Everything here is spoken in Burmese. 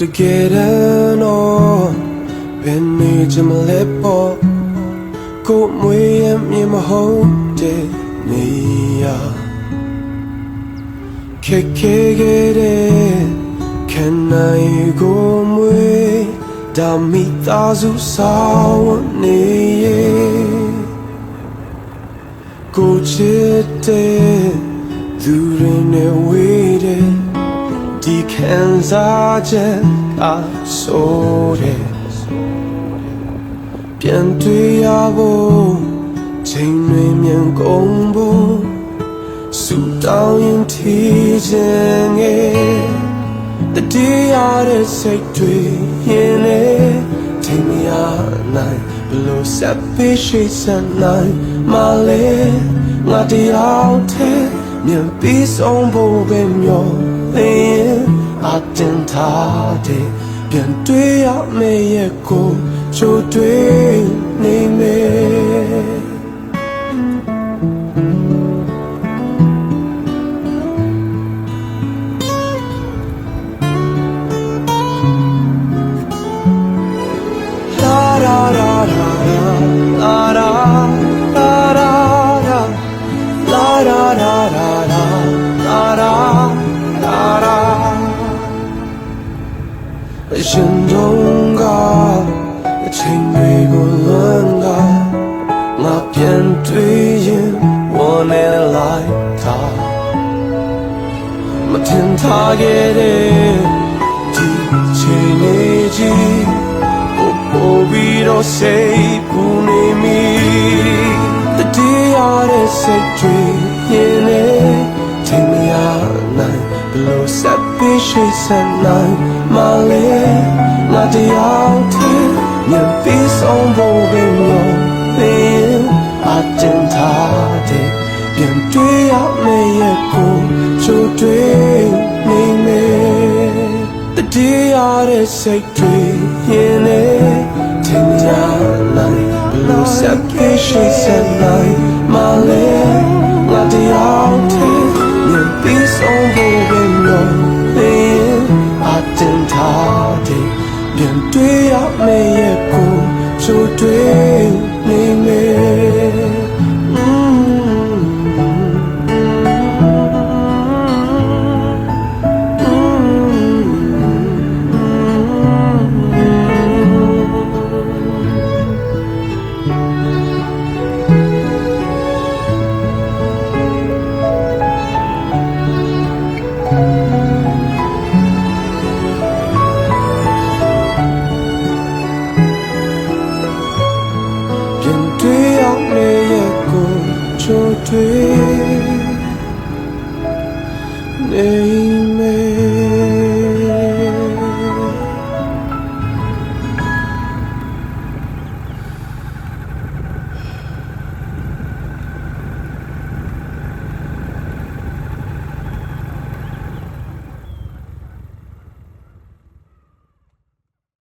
Together no ဘယ်နေချင်မလဲပေါ့ကိုမွေးရမြင်မဟုတ်တဲ့နေရခက်ခဲခဲ့တဲ့ခံနိုင်ကိုမွေးဒါမိသားစုဆောင်နေရဲ့ကိုချစ်တဲ့သူတွေနဲ့ဝေးတဲ့ဒီ ခံစားချက်အဆိုးတဲ့ပြန်တွေ့ရဖို့ချိန်တွေမြန်ကုန်ဖို့စူတောင်းရင်ထီချင်ငယ်တတိယတဲ့စိတ်တွေရင်လေထိမရနိုင်ဘလို့ဆက်ပြီးရှိစနိုင်မလဲငါတယောက်တည်းမြန်ပြီးဆုံးဖို့ပဲမျောလင်း အတင်ထားတဲ့ပြန်တွေ့ရမယ့်ရဲ့ကိုချိုးတွေ့နေမယ် ရှင်တို့ကအချိန်တွေကိုလွန်ကငါပြန်တွေ့ရင်ဝန်နေလိုက်တာမထင်ထားခဲ့တဲ့ဒီချိန်လေးကြီးပို့ပြီးတော့စိတ်ပူနေမိတတိယတဲ့စိတ်တွေ ပြီးရှိစနိုင်မလဲငါတယောက်တည်းညပြီးဆုံးဖို့ပဲလို့လင်းအတင်ထားတဲ့ပြန်တွေ့ရမယ့်ရဲ့ကိုချိုးတွေ့နေမယ်တတိယတဲ့စိတ်တွေရင်လေထင်ကြနိုင်ဘလို့ဆက်ပြီး ရမယ့်ရဲ့ကိုချိုးတွေ့ ရင်တွေးအောင်နေရဲ့ကိုချိုးတွေးနေမယ်